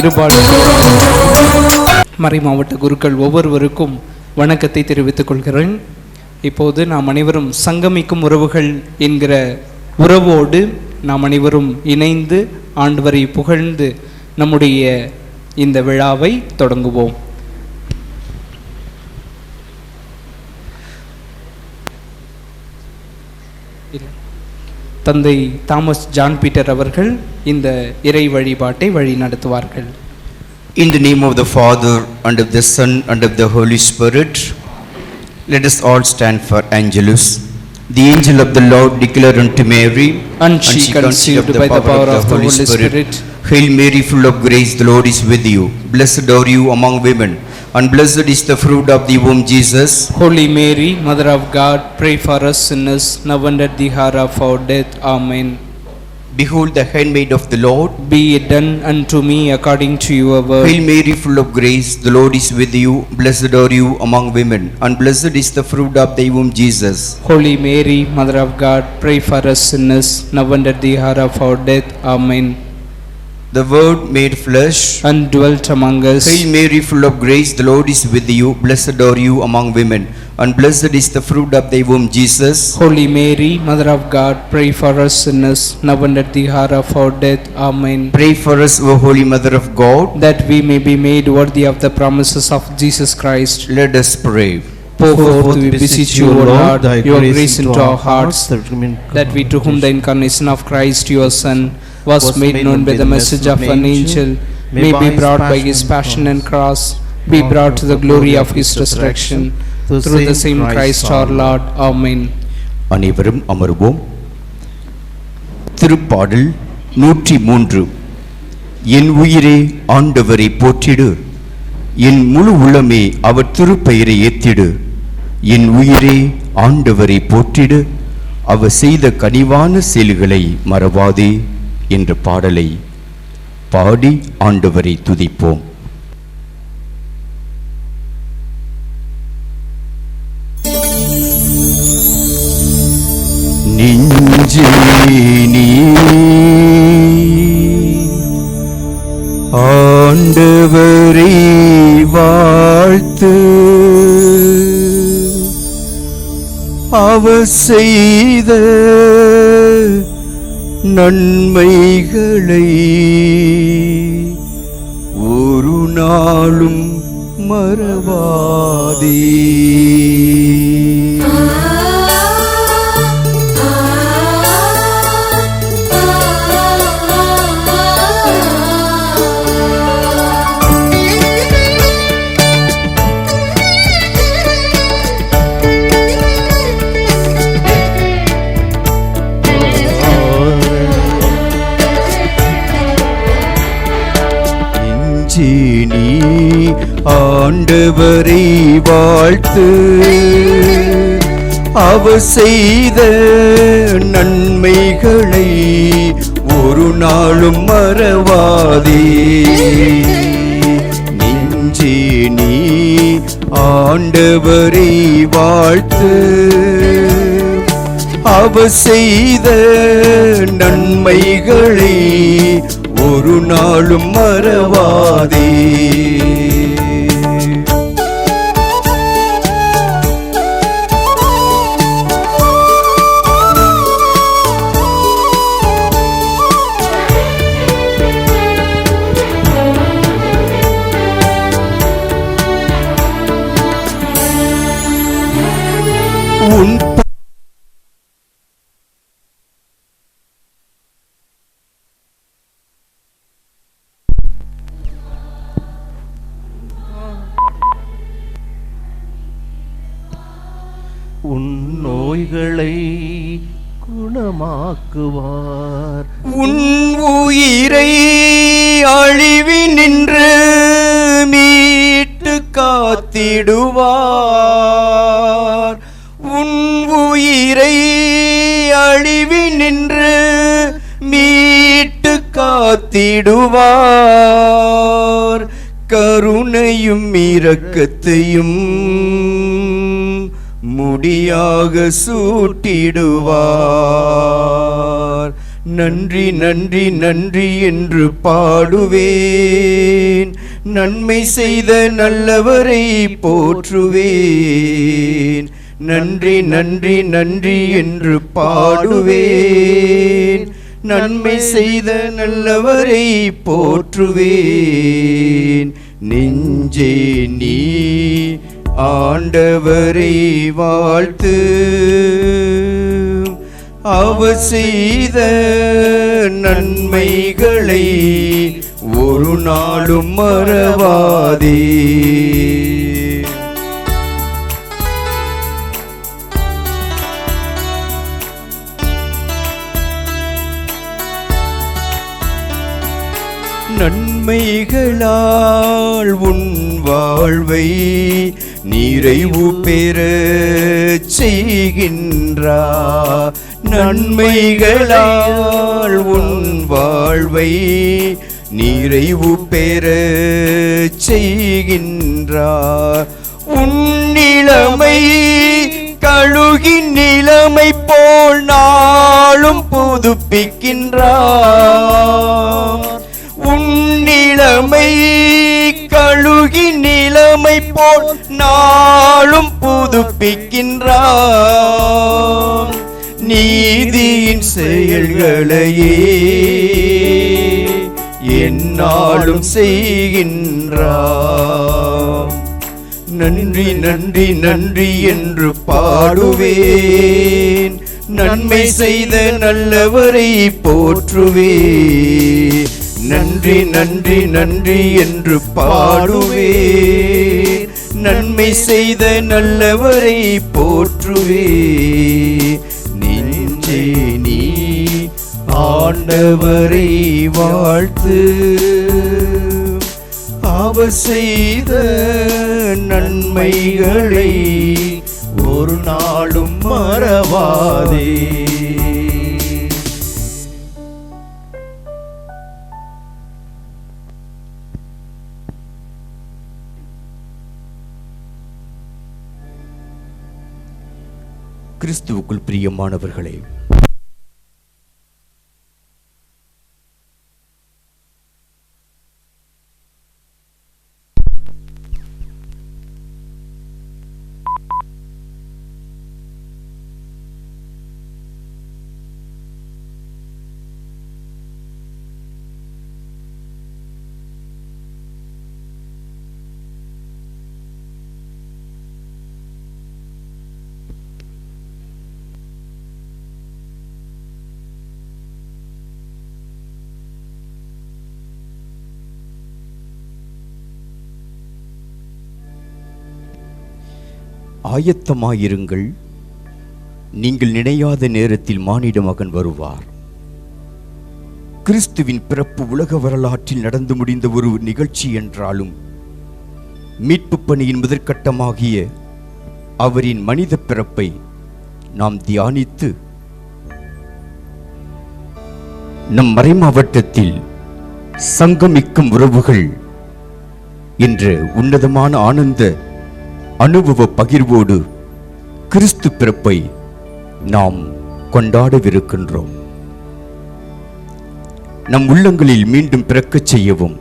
இருபாடு மறை மாவட்ட குருக்கள் ஒவ்வொருவருக்கும் வணக்கத்தை தெரிவித்துக் கொள்கிறேன். இப்போது நாம் அனைவரும் சங்கமிக்கும் உறவுகள் என்கிற உறவோடு நாம் அனைவரும் இணைந்து ஆண்டவரை புகழ்ந்து நம்முடைய இந்த விழாவை தொடங்குவோம். தந்தை தாமஸ் ஜான் பீட்டர் அவர்கள் இந்த இறை வழிபாட்டை வழி நடத்துவார்கள் In the name of the Father, and of the Son, and of the Holy Spirit, let us all stand for Angelus. The angel of the Lord declared unto Mary, And she conceived by the power of the Holy Spirit. Hail Mary, full of grace, the Lord is with you. Blessed are you among women, and blessed is the fruit of the womb, Jesus. Holy Mary, Mother of God, pray for us sinners, now and at the hour of our death. Amen. Behold the handmaid of the Lord. Be it done unto me according to your word. Hail Mary, full of grace, the Lord is with you. Blessed are you among women, and blessed is the fruit of thy womb, Jesus. Holy Mary, Mother of God, pray for us sinners, now and at the hour of our death. Amen. The Word made flesh. And dwelt among us. Hail Mary, full of grace, the Lord is with you. Blessed are you among women, and blessed is the fruit of thy womb, Jesus. Holy Mary, Mother of God, pray for us sinners, now and at the hour of our death. Amen. Pray for us, O Holy Mother of God. That we may be made worthy of the promises of Jesus Christ. Let us pray. Pour forth, we beseech you, O Lord, your grace into our hearts, that that we to whom the incarnation of Christ your Son was made known by the message of an angel, may be brought by his passion and cross, be brought to the glory of his resurrection, through the same Christ our Lord. Amen. அனைவரும் அமர்வோம் திருப்பாடல் நூற்றி மூன்று என் உயிரே ஆண்டவரை போற்றிடு என் முழு உள்ளமே அவர் திருப்பெயரை ஏத்திடு என் உயிரே ஆண்டவரை போற்றிடு அவர் செய்த கனிவான செயல்களை மறவாதே என்ற பாடலை பாடி ஆண்டவரை துதிப்போம். நெஞ்சே நீ ஆண்டவரை வாழ்த்து அவர் செய்த நன்மைகளை ஒரு நாளும் மறவாதே. ஆண்டவரை வாழ்த்து. அவர் செய்த நன்மைகளை ஒரு நாளும் மறவாதே. நெஞ்சே நீ ஆண்டவரை வாழ்த்து. அவர் செய்த நன்மைகளை ஒரு நாளும் மறவாதே. நோய்களை குணமாக்குவார். உன் உயிரை அழிவி நின்று மீட்டு காத்திடுவார். உன் உயிரை அழிவி நின்று மீட்டு காத்திடுவார். கருணையும் இரக்கத்தையும் முடியாக சூட்டிடுவார். நன்றி நன்றி நன்றி என்று பாடுவேன். நன்மை செய்த நல்லவரை போற்றுவேன். நன்றி நன்றி நன்றி என்று பாடுவேன். நன்மை செய்த நல்லவரை போற்றுவேன். நெஞ்சே நீ ஆண்டவரை வாழ்த்து. அவர் செய்த நன்மைகளை ஒரு நாளும் மறவாதே. நன்மைகளால் உன் வாழ்வை நிறைவு பெற செய்கின்றா. நன்மைகளால் உன் வாழ்வை நிறைவு பெற செய்கின்றார் உன்னிலமை கழுகி நிலைமை போல் நாளும் புதுப்பிக்கின்றார் உன்னிலமை நாளும் புதுப்பிக்கின்றார் நீதியின் செயல்களையே என்னாலும் செய்கின்றார் நன்றி நன்றி நன்றி என்று பாடுவேன். நன்மை செய்த நல்லவரை போற்றுவே நன்றி நன்றி நன்றி என்று பாடுவே நன்மை செய்த நல்லவரை போற்றுவே. நெஞ்சே நீ ஆண்டவரை வாழ்த்து. அவர் செய்த நன்மைகளை ஒரு நாளும் மறவாதே. கிறிஸ்துவுக்குள் பிரியமானவர்களே ஆயத்தமாயிருங்கள். நீங்கள் நினையாத நேரத்தில் மானிட மகன் வருவார். கிறிஸ்துவின் பிறப்பு உலக வரலாற்றில் நடந்து முடிந்த ஒரு நிகழ்ச்சி என்றாலும் மீட்பு பணியின் முதற்கட்டமாகிய அவரின் மனித பிறப்பை நாம் தியானித்து நம் மறைமாவட்டத்தில் சங்கமிக்கும் உறவுகள் என்ற உன்னதமான ஆனந்த அனுபவ பகிர்வோடு கிறிஸ்து பிறப்பை நாம் கொண்டாடவிருக்கின்றோம். நம் உள்ளங்களில் மீண்டும் பிறக்கச் செய்யவும்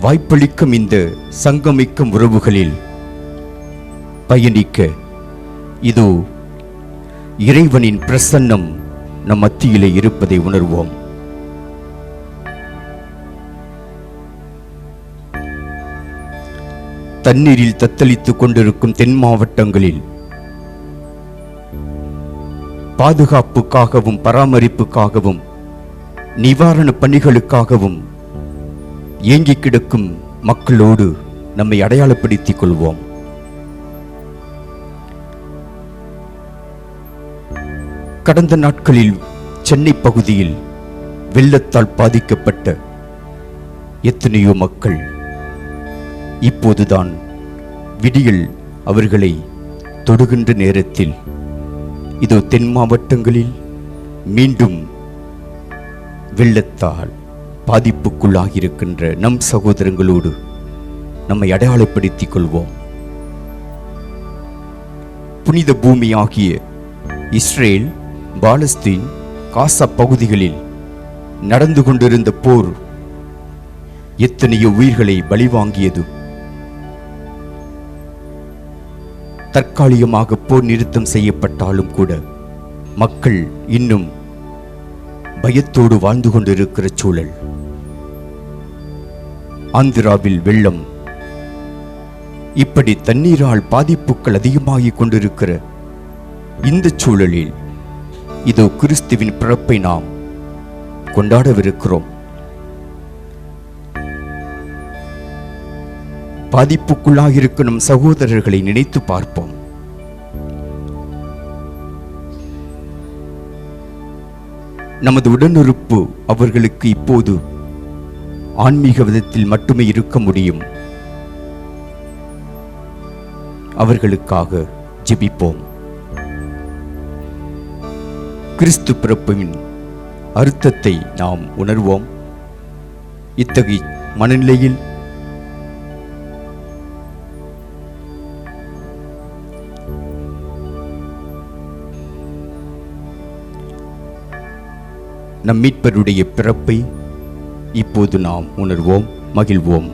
வாய்ப்பளிக்கும் இந்த சங்கமிக்கும் உறவுகளில் பயணிக்க இதோ இறைவனின் பிரசன்னம் நம் மத்தியிலே இருப்பதை உணர்வோம். தண்ணீரில் தத்தளித்துக் கொண்டிருக்கும் தென் மாவட்டங்களில். பாதுகாப்புக்காகவும் பராமரிப்புக்காகவும் நிவாரண பணிகளுக்காகவும் இயங்கி கிடக்கும் மக்களோடு நம்மை அடையாளப்படுத்திக் கொள்வோம். கடந்த நாட்களில் சென்னை பகுதியில் வெள்ளத்தால் பாதிக்கப்பட்ட எத்தனையோ மக்கள் இப்போதுதான் விடியல் அவர்களை தொடுகின்ற நேரத்தில். இதோ தென் மாவட்டங்களில் மீண்டும் வெள்ளத்தால் பாதிப்புக்குள்ளாகியிருக்கின்ற நம் சகோதரங்களோடு நம்மை அடையாளப்படுத்திக் கொள்வோம். புனித பூமி ஆகிய இஸ்ரேல் பாலஸ்தீன் காசா பகுதிகளில் நடந்து கொண்டிருந்த போர் எத்தனையோ உயிர்களை பலிவாங்கியது. தற்காலிகமாக போர் நிறுத்தம் செய்யப்பட்டாலும் கூட மக்கள் இன்னும் பயத்தோடு வாழ்ந்து கொண்டிருக்கிற சூழல். ஆந்திராவில் வெள்ளம் இப்படி தண்ணீரால் பாதிப்புகள் அதிகமாகிக் கொண்டிருக்கிற இந்த சூழலில் இதோ கிறிஸ்துவின் பிறப்பை நாம் கொண்டாடவிருக்கிறோம். பாதிப்புக்குள்ளாக இருக்கணும் சகோதரர்களை நினைத்து பார்ப்போம். நமது உடனிருப்பு அவர்களுக்கு இப்போது ஆன்மீக விதத்தில் மட்டுமே இருக்க முடியும். அவர்களுக்காக ஜெபிப்போம். கிறிஸ்து பிறப்பின் அர்த்தத்தை நாம் உணர்வோம். இத்தகைய மனநிலையில் நம் மீட்பருடைய பிறப்பை இப்போது நாம் உணர்வோம் மகிழ்வோம்.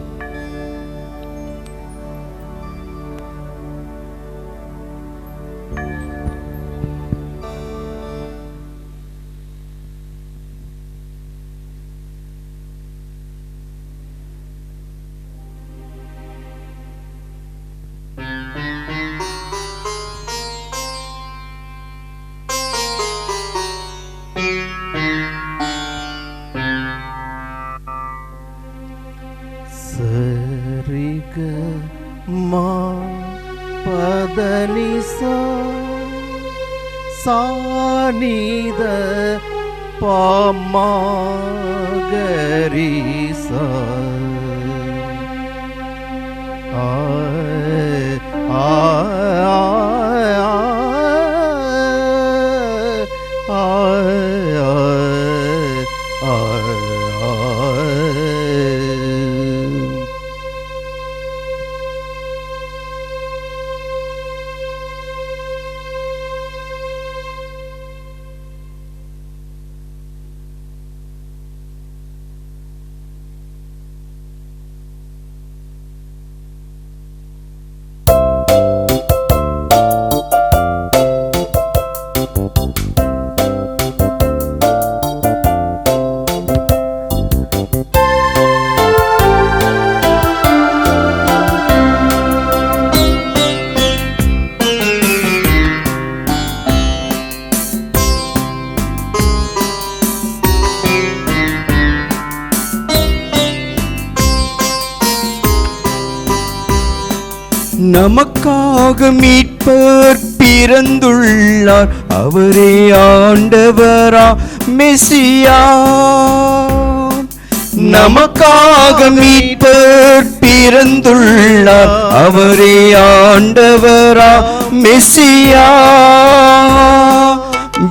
மெசியா நமக்காக மீட்பர் பிறந்துள்ளார். அவரே ஆண்டவரா மெசியா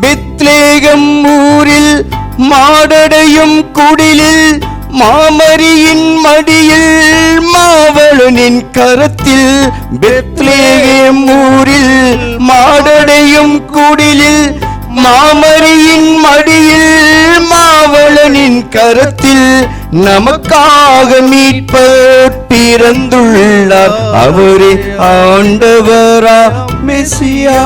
பெத்லேகம் ஊரில் மாடடையும் குடிலில் மாமரியின் மடியில் மாவளனின் கரத்தில் பெத்லேகம் ஊரில் மாடடையும் குடிலில் மாமரியின் மடியில் மாவளனின் கரத்தில் நமக்காக மீட்பர் பிறந்துள்ளார். அவரே ஆண்டவரா மெசியா.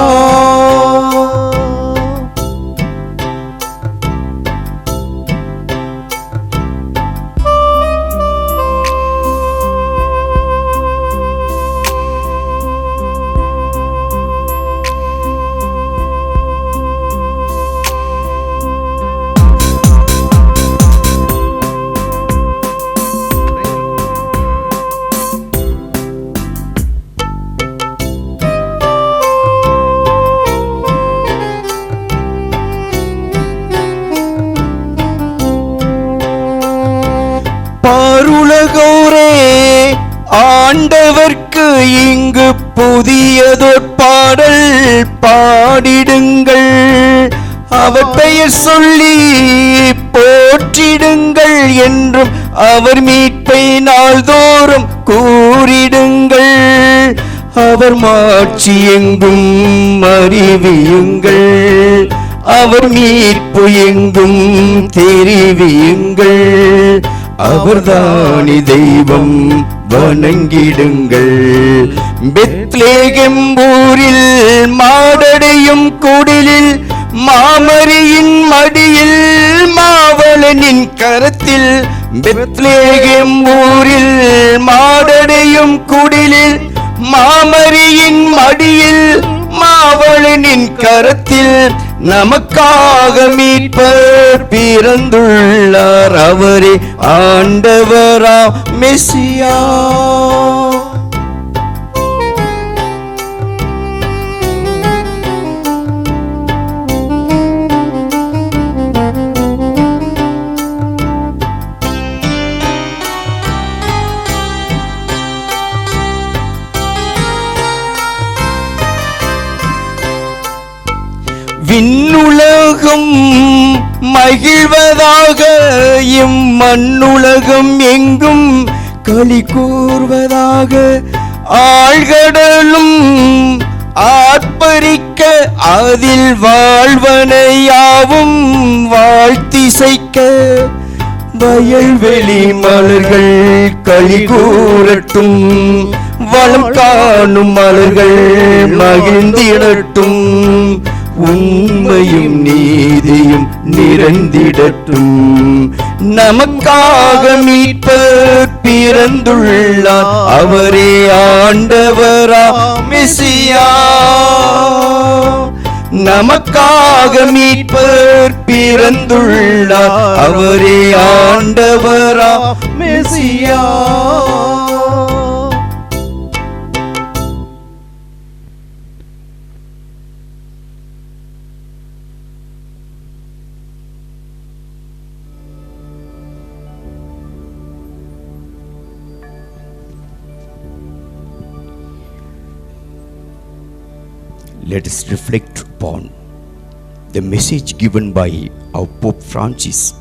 அவர் மீட்பை நாள்தோறும் கூறிடுங்கள். அவர் மாட்சி எங்கும் அறிவியுங்கள். அவர் மீட்பு எங்கும் தெரிவியுங்கள். அவர்தானி தெய்வம் வணங்கிடுங்கள். பெத்லேகெம் ஊரில் மாடடையும் குடிலில் மாமரியின் மடியில் மாவளனின் கரத்தில் பெத்லேகம் ஊரில் மாடடையும் குடிலில் மாமரியின் மடியில் மாவளனின் கரத்தில் நமக்காக மீட்பர் பிறந்துள்ளார். அவரே ஆண்டவரா மெசியா விண்ணுலகம் மகிழ்வதாக இம் மண்ணுலகம் எங்கும் களி கூறுவதாக ஆழ்கடலும் ஆர்ப்பரிக்க அதில் வாழ்வனையாவும் வாழ்த்திசைக்க வயல்வெளி மலர்கள் களி கூறட்டும் வளம் காணும் மலர்கள் மகிழ்ந்திடட்டும். உண்மையும் நீதியும் நிறைந்திடட்டும் நமக்காக மீட்பர் பிறந்துள்ளார். அவரே ஆண்டவரா மிசியா. நமக்காக மீட்பர் பிறந்துள்ளார். அவரே ஆண்டவரா மெசியா. Reflect upon the message given by our Pope Francis.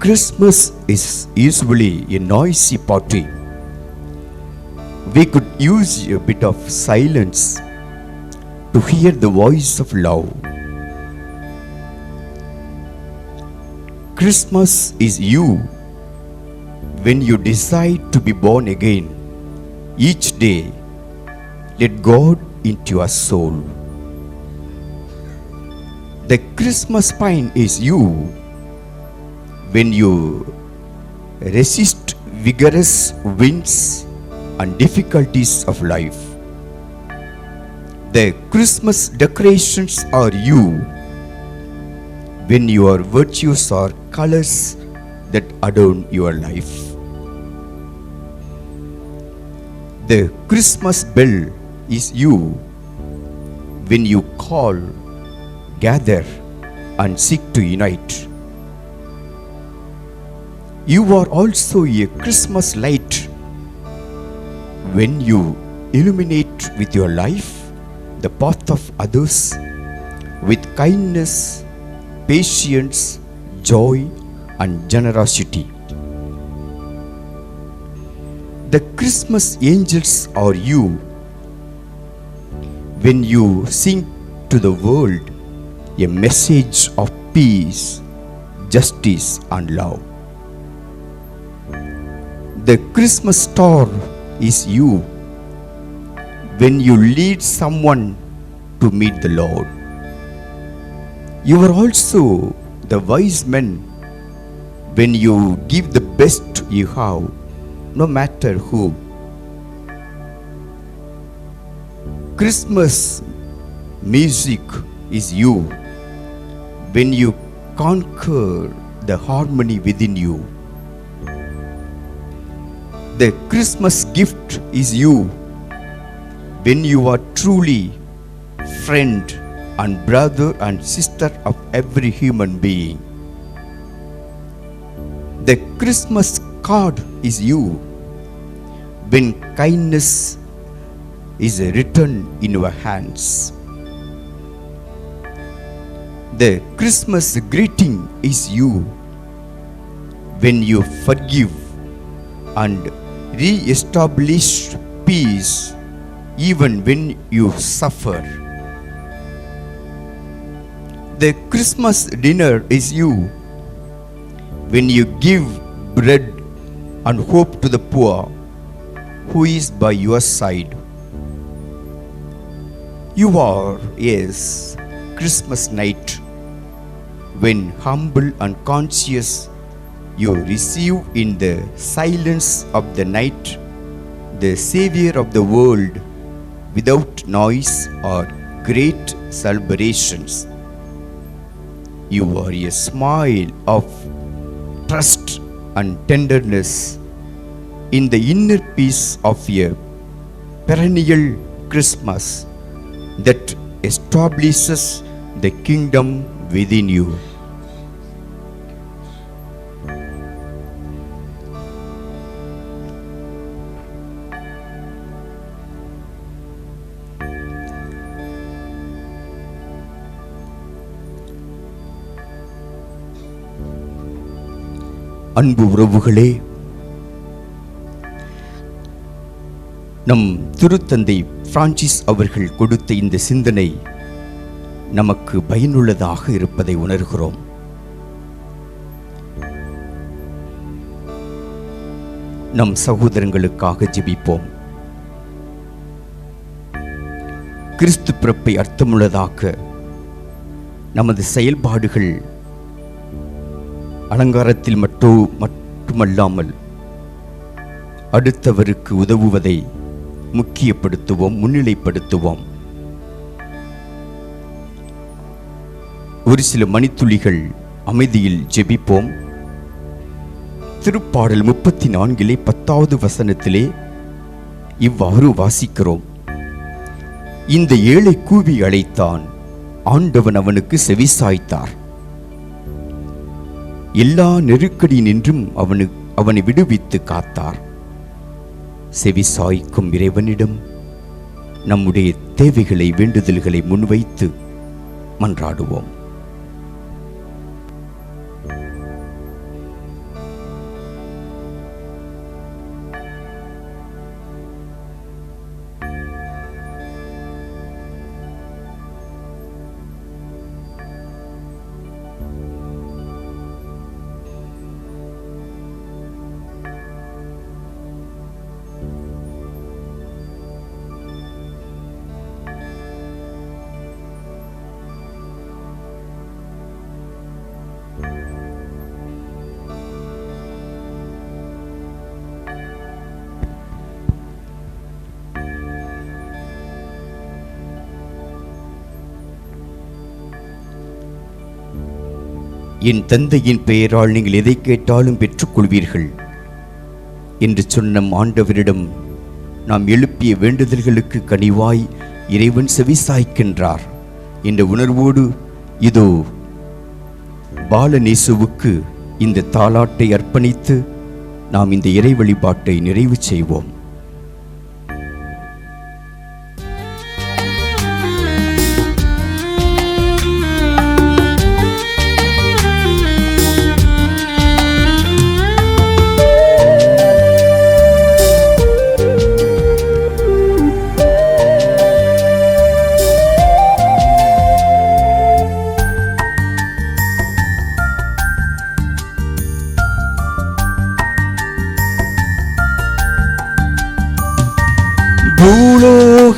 Christmas is usually a noisy party. We could use a bit of silence to hear the voice of love. Christmas is you when you decide to be born again each day let God into your soul. The Christmas pine is you when you resist vigorous winds and difficulties of life. The Christmas decorations are you when your virtues are colors that adorn your life. The Christmas bell is you when you call, gather, and seek to unite. You are also a Christmas light when you illuminate with your life the path of others with kindness, patience, joy, and generosity. The Christmas angels are you when you sing to the world a message of peace, justice, and love. The Christmas star is you when you lead someone to meet the Lord. You are also the wise men when you give the best you have, no matter who. Christmas music is you when you conquer the harmony within you. The Christmas gift is you when you are truly friend and brother and sister of every human being. The Christmas card is you when kindness is written in your hands. The Christmas greeting is you when you forgive and re-establish peace even when you suffer. the Christmas dinner is you. When you give bread and hope to the poor, who is by your side. You are, yes, Christmas night, when humble and conscious you receive in the silence of the night the Savior of the world without noise or great celebrations. You are a smile of trust and tenderness in the inner peace of a perennial Christmas that establishes the kingdom within you. அன்பு உறவுகளே நம் திருத்தந்தை Francis அவர்கள் கொடுத்த இந்த சிந்தனை நமக்கு பயனுள்ளதாக இருப்பதை உணர்கிறோம். நம் சகோதரங்களுக்காக ஜெபிப்போம். கிறிஸ்து பிறப்பை அர்த்தமுள்ளதாக்க நமது செயல்பாடுகள் அலங்காரத்தில் மட்டும் மட்டுமல்லாமல் அடுத்தவருக்கு உதவுவதை முக்கியப்படுத்துவோம் முன்னிலைப்படுத்துவோம். ஒரு சில மணித்துளிகள் அமைதியில் ஜெபிப்போம். திருப்பாடல் முப்பத்தி நான்கிலே பத்தாவது வசனத்திலே இவ்வாறு வாசிக்கிறோம். இந்த ஏழை கூவி அழைத்தான் ஆண்டவன் அவனுக்கு செவிசாய்த்தார். எல்லா நெருக்கடி நின்றும் அவனு அவனை விடுவித்து காத்தார். செவிசாய்க்கும் இறைவனிடம் நம்முடைய தேவைகளை வேண்டுதல்களை முன்வைத்து மன்றாடுவோம். என் தந்தையின் பெயரால் நீங்கள் எதை கேட்டாலும் பெற்றுக்கொள்வீர்கள். என்று சொன்ன ஆண்டவரிடம் நாம் எழுப்பிய வேண்டுதல்களுக்கு கனிவாய் இறைவன் செவிசாய்க்கின்றார் என்ற உணர்வோடு இதோ பாலநேசுவுக்கு இந்த தாலாட்டை அர்ப்பணித்து நாம் இந்த இறை வழிபாட்டை நிறைவு செய்வோம்.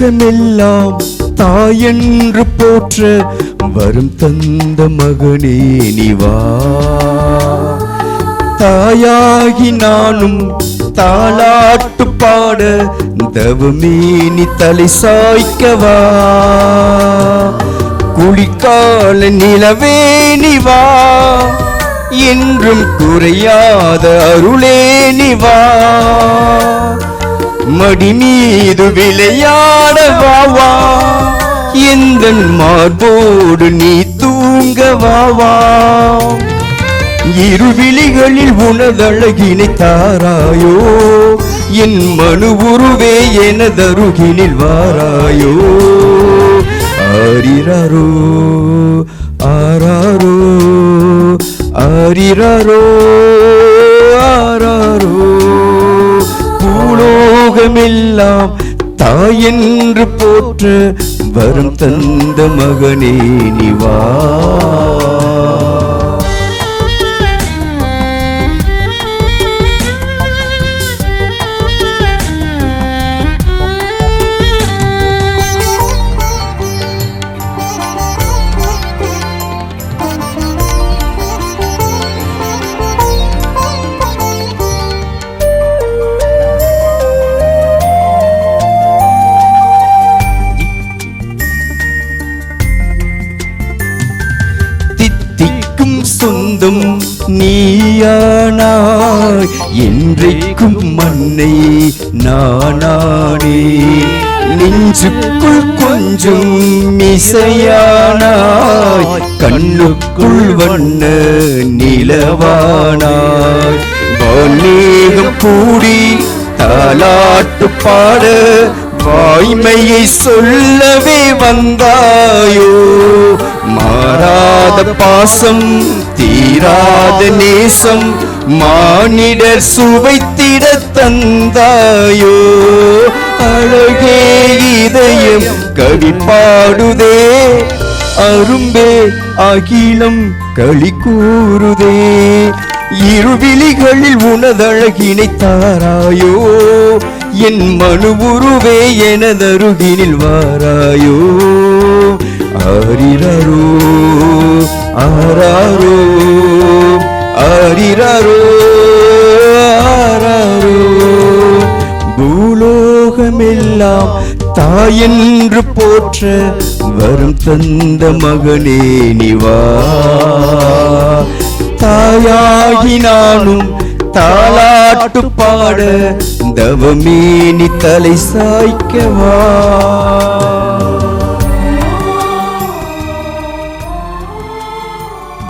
உலகமெல்லாம் தாயென்று போற்ற வரும் தந்த மகனே நிவா தாயாகி நானும் தாளாட்டு பாட தவமேனி தலை சாய்க்கவா குளிக்கால நிலவே நிவா என்றும் குறையாத அருளே நிவா மடி மீது விளையாட வாவா எந்த மார்போடு நீ தூங்க வாவா இருவிழிகளில் உனதழகினை தாராயோ என் மனு உருவே எனதருகினில் வாராயோ. ஆரிரோ ஆராரோ ஆரிரோ ஆராரோ. பூலோகமெல்லாம் தாயென்று போற்று வரும் தந்த மகனே நிவா நீயானாய் என்றைக்கும் மண்ணை நானானே. நெஞ்சுக்குள் கொஞ்சம் மிசையானாய் கண்ணுக்குள் வண்ண நிலவானாய். வானேகம் கூடி தாலாட்டு பாட வாய்மையை சொல்லவே வந்தாயோ? மாறாத பாசம் தீராத நேசம் மானிடர் சுவைத்திட தந்தாயோ? அழகே இதயம் கவி பாடுதே. அரும்பே அகிலம் களி கூறுதே. இருவிழிகளில் உனதழகினை தாராயோ? என் மனு உருவே எனதருகினில் வாராயோ? அரிரரோ ஆராரோ அரிரரோ ஆராரோ பூலோகமெல்லாம் தாயென்று போற்ற வரும் தந்த மகனே நிவா தாயாகி நானும் தாளாட்டு பாட தவமேனி தலை சாய்க்கவா